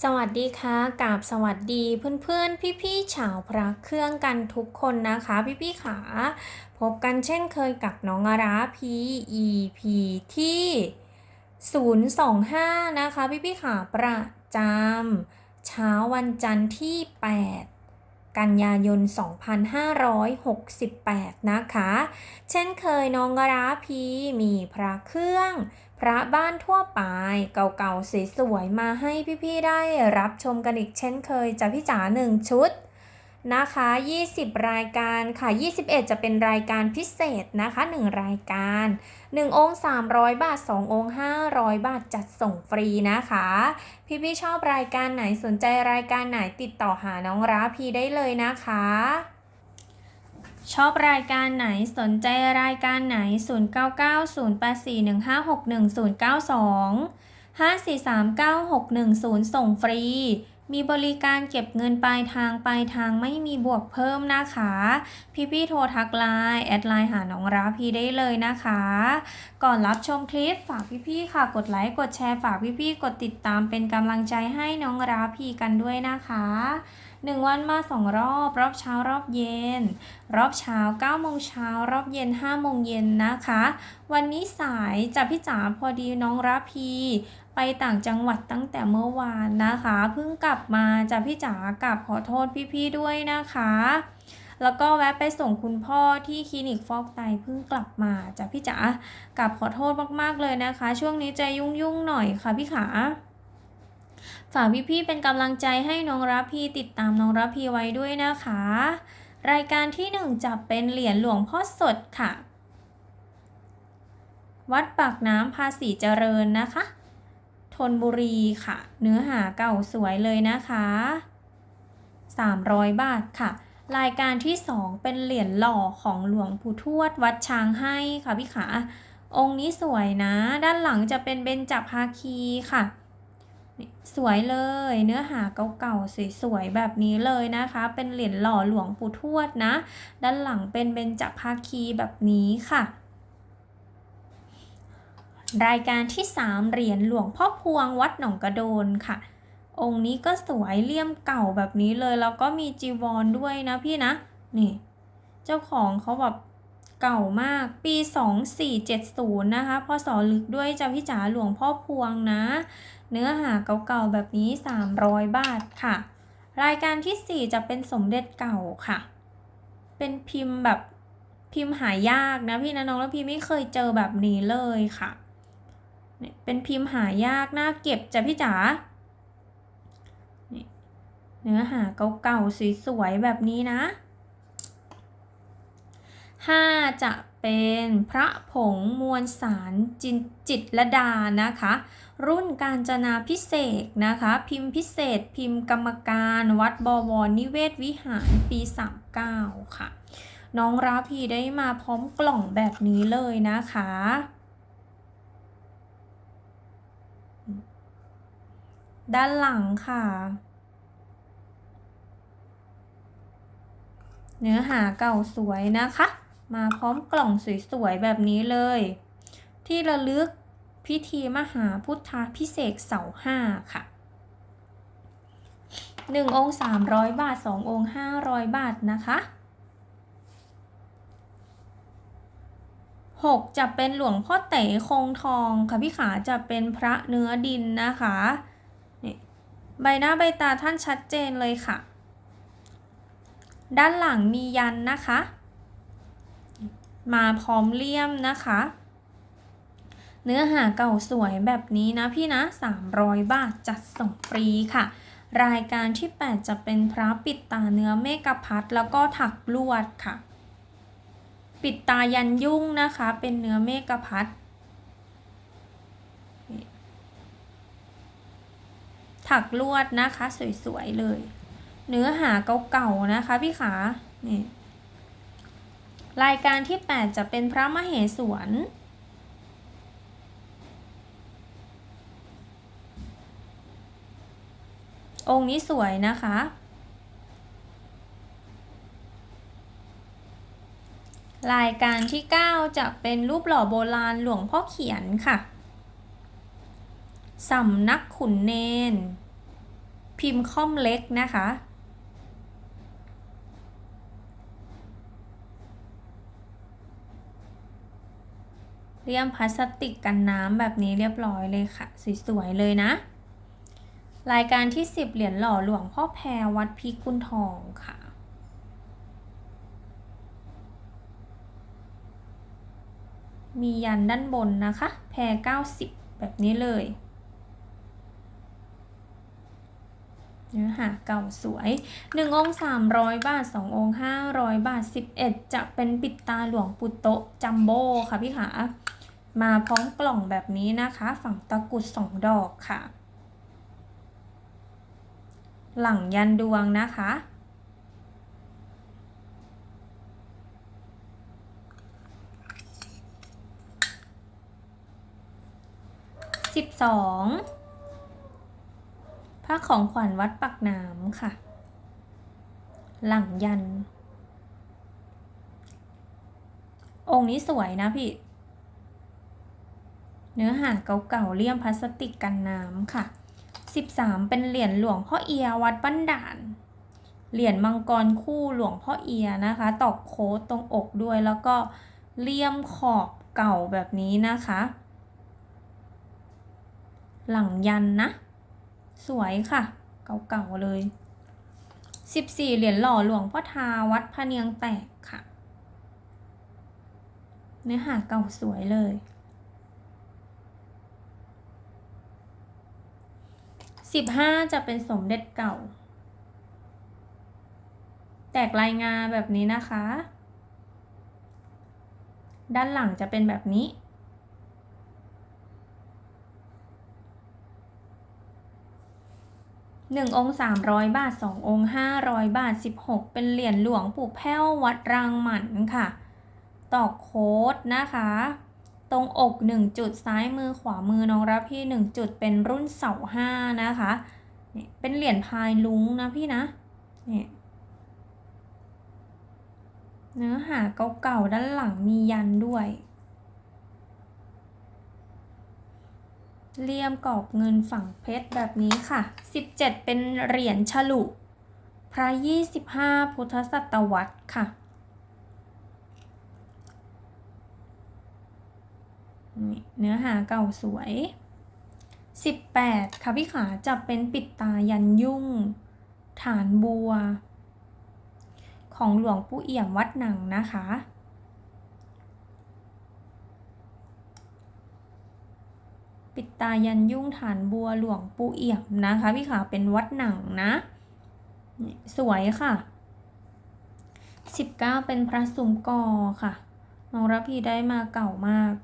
สวัสดีค่ะกาบสวัสดีเพื่อนๆ พี่ๆชาวพระเครื่องกันทุกคนนะคะ พี่ๆขาพบกันเช่นเคยกับน้องอารา PEP ที่ 025 นะคะ พี่ๆขาประจำเช้าวันจันทร์ที่ 8 กันยายน 2568 นะคะ เช่นเคยน้องกราพีมีพระเครื่อง พระบ้านทั่วไป เก่าๆสวยๆมาให้พี่ๆได้รับชมกันอีกเช่นเคยจากพี่จ๋าหนึ่งชุด นะคะ 20 รายการค่ะ 21 จะเป็นรายการพิเศษนะคะ 1 รายการ 1 องค์ 300 บาท 2 องค์ 500 บาทจัดส่งฟรีนะคะ พี่ๆชอบรายการไหนสนใจรายการไหนติดต่อหาน้องราพีได้เลยนะคะ ชอบรายการไหนสนใจรายการไหน 0990841561 092 5439610 ส่งฟรี มีบริการเก็บเงินปลายทางปลายทางไม่มีบวกเพิ่มนะคะ พี่ๆโทรทักไลน์แอดไลน์หาน้องราพีได้เลยนะคะ ก่อนรับชมคลิปฝากพี่ๆค่ะ กดไลค์กดแชร์ฝากพี่ๆกดติดตามเป็นกำลังใจให้น้องราพีกันด้วยนะคะหนึ่งวันมาสองรอบ รอบเช้ารอบเย็น รอบเช้า9โมงเช้ารอบเย็น5โมงเย็นนะคะ วันนี้สายจากพี่จ๋าพอดีน้องราพี ไปต่างจังหวัดตั้งแต่เมื่อวานนะคะ เพิ่งกลับมาจากพี่จ๋ากลับขอโทษพี่ๆด้วยนะคะ แล้วก็แวะไปส่งคุณพ่อที่คลินิกฟอกไตเพิ่งกลับมาจากพี่จ๋ากลับขอโทษมากๆเลยนะคะ ช่วงนี้ใจยุ่งๆหน่อยค่ะพี่ขาฝากพี่ๆเป็นกำลังใจให้น้องรับพีติดตามน้องรับพีไว้ด้วยนะคะ รายการที่หนึ่งจะเป็นเหรียญหลวงพ่อสดค่ะ วัดปากน้ำภาษีเจริญนะคะ ธนบุรีค่ะ เนื้อหาเก่าสวยเลยนะคะ 300 บาทค่ะ รายการที่ 2 เป็นเหรียญหล่อของหลวงปู่ทวดวัดช้างให้ค่ะพี่ขา องค์นี้สวยนะ ด้านหลังจะเป็นเบญจภาคีค่ะสวยเลยเนื้อหาเก่าๆสวยๆแบบนี้เลยนะคะ เป็นเหรียญหล่อหลวงปู่ทวดนะ ด้านหลังเป็นเบญจภาคีแบบนี้ค่ะ รายการที่ 3 เหรียญหลวงพ่อพวงวัดหนองกระโดนค่ะ องค์นี้ก็สวยเลี่ยมเก่าแบบนี้เลย แล้วก็มีจีวรด้วยนะพี่นะ นี่ เจ้าของเขาแบบเก่ามากปี 2470 นะคะพศลึกด้วยจ้าพี่จ๋าหลวงพ่อพวงนะ เนื้อหาเก่าๆแบบนี้ 300 บาทค่ะ รายการที่ 4 จะเป็นสมเด็จเก่าค่ะ เป็นพิมพ์แบบพิมพ์หายากนะพี่นะน้องแล้วพี่ไม่เคยเจอแบบนี้เลยค่ะ เป็นพิมพ์หายากน่าเก็บจ้ะพี่จ๋าเนื้อหาเก่าๆสวยๆแบบนี้นะ 5 จะเป็นพระผงมวลสารจินจิตรดานะคะ รุ่นการจนาพิเศษนะคะ พิมพ์พิเศษ พิมพ์กรรมการวัดบวรนิเวศวิหารปี 39 ค่ะ น้องราพีได้มาพร้อมกล่องแบบนี้เลยนะคะ ด้านหลังค่ะ เนื้อหาเก่าสวยนะคะ มาพร้อมกล่องสวยๆแบบนี้เลย ที่ระลึกพิธีมหาพุทธพิเศษเสาห้าค่ะหนึ่งองค์สามร้อยบาทสององค์ห้าร้อยบาทนะคะหกจะเป็นหลวงพ่อเต๋คงทองค่ะพี่ขาจะเป็นพระเนื้อดินนะคะ ใบหน้าใบตาท่านชัดเจนเลยค่ะ ด้านหลังมียันนะคะ มาพร้อมเลี่ยมนะคะ เนื้อหาเก่าสวยแบบนี้นะพี่นะ 300 บาทจัดส่งฟรีค่ะ รายการที่ 8 จะเป็นพระปิดตาเนื้อเมกพัดแล้วก็ถักลวดค่ะ ปิดตายันยุ่งนะคะ เป็นเนื้อเมกพัด ถักลวดนะคะ สวยๆเลย เนื้อหาเก่าๆนะคะพี่ขานี่รายการที่ 8 จะเป็นพระมเหสวนองค์นี้สวยนะคะ รายการที่ 9 จะเป็นรูปหล่อโบราณหลวงพ่อเขียนค่ะ สำนักขุนเนน พิมพ์ค่อมเล็กนะคะเรียมพลาสติกกันน้ำแบบนี้เรียบร้อยเลยค่ะ สวยๆเลยนะ รายการที่ 10 เหรียญหล่อหลวงพ่อแพรวัดพิกุลทองค่ะมียันด้านบนนะคะ แพร90 แบบนี้เลย เนื้อหาเก่าสวย 1 องค์ 300 บาท 2 องค์ 500 บาท 11 จะเป็นปิดตาหลวงปุตโตจัมโบ้ค่ะพี่ขามาพร้อมกล่องแบบนี้นะคะ ฝั่งตะกรุด 2 ดอกค่ะ หลังยันดวงนะคะ สิบสอง ระของขวัญวัดปักน้ำค่ะ หลังยัน องค์นี้สวยนะพี่ เนื้อหาเก่าๆเลี่ยมพลาสติกกันน้ำค่ะ 13 เป็นเหรียญหลวงพ่อเอียวัดบ้านด่าน เหรียญมังกรคู่หลวงพ่อเอียนะคะ ตอกโค้ดตรงอกด้วยแล้วก็เลี่ยมขอบเก่าแบบนี้นะคะ หลังยันนะ สวยค่ะ เก่าๆเลย 14 เหรียญหล่อหลวงพ่อทาวัดพะเนียงแตกค่ะ เนื้อหาเก่าสวยเลย 15 จะเป็นสมเด็จเก่า แตกลายงาแบบนี้นะคะ ด้านหลังจะเป็นแบบนี้ หนึ่งองค์สามร้อยบาทสององค์ห้าร้อยบาทสิบหกเป็นเหรียญหลวงปู่แพ้ววัดรางหมันค่ะ ตอกโค้ดนะคะ ตรงอกหนึ่งจุดซ้ายมือขวามือน้องรับพี่หนึ่งจุดเป็นรุ่นเสาห้านะคะเนี่ยเป็นเหรียญพายลุงนะพี่นะเนี่ยเนื้อหาเก่าๆด้านหลังมียันด้วย เลี่ยมกรอบเงินฝั่งเพชรแบบนี้ค่ะ 17 เป็นเหรียญฉลุ พระ 25 พุทธศตวรรษค่ะนี่เนื้อหาเก่าสวย 18 ค่ะพี่ขาจะเป็นปิดตายันยุ่ง ฐานบัว ของหลวงปู่เอี่ยมวัดหนังนะคะ ปิดตายันยุ่งฐานบัวหลวงปู่เอี่ยมนะคะ พี่ขาเป็นวัดหนังนะ สวยค่ะ 19 เป็นพระสุมกอค่ะน้องระพีได้มาเก่ามาก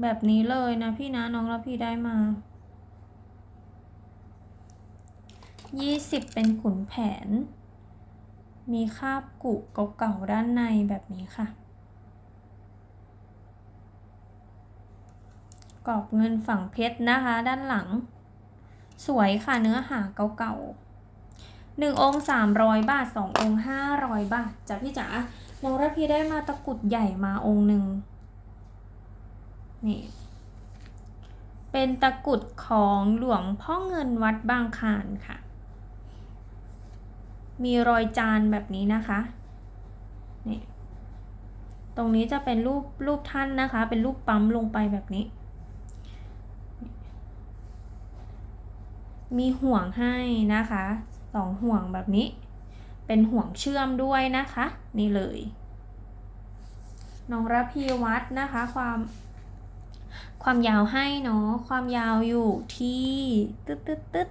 แบบนี้เลยนะพี่นะน้องระพีได้มา 20 เป็นขุนแผน มีคาบกุเก่าๆด้านในแบบนี้ค่ะ กรอบเงินฝั่งเพชรนะคะ ด้านหลัง สวยค่ะเนื้อหาเก่าๆหนึ่งองค์สามร้อยบาทสององค์ห้าร้อยบาทจ้ะพี่จ๋าน้องระพีได้มาตะกรุดใหญ่มาองค์หนึ่งนี่เป็นตะกรุดของหลวงพ่อเงินวัดบางคานค่ะ มีรอยจานแบบนี้นะคะนี่ตรงนี้จะเป็นรูปรูปท่านนะคะ เป็นรูปปั๊มลงไปแบบนี้ มีห่วงให้นะคะสองห่วงแบบนี้ เป็นห่วงเชื่อมด้วยนะคะ นี่เลยน้องระพีวัดนะคะ ความความยาวให้เนาะความยาวอยู่ที่ตึ๊ดตึ๊ดตึ๊ด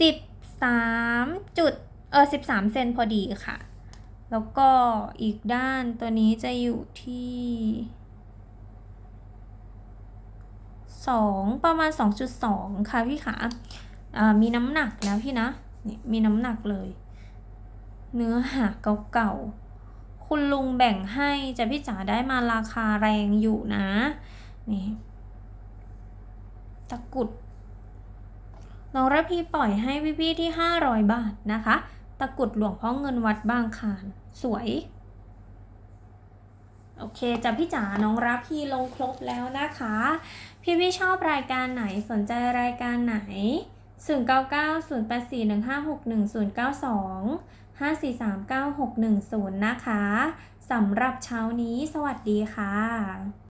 สิบสามจุด ออสิบสามเซนพอดีค่ะ แล้วก็อีกด้านตัวนี้จะอยู่ที่สองประมาณสองจุดสองค่ะพี่ขาอ่ามีน้ำหนักนะพี่นะนี่มีน้ำหนักเลย เนื้อหาเก่าๆ คุณลุงแบ่งให้จะพี่จ๋าได้มาราคาแรงอยู่นะ นี่ ตะกุดน้องระพีปล่อยให้พี่ๆที่ 500 บาทนะคะ ตะกรุดหลวงพ่อเงินวัดบางคานสวย โอเคจ้ะพี่จ๋าน้องรับพี่ลงครบแล้วนะคะ พี่พี่ชอบรายการไหนสนใจรายการไหน 0 9 9 0 8 4 1 5 6 1 0 9 2 5 4 3 9 6 1 0 นะคะสำหรับเช้านี้สวัสดีค่ะ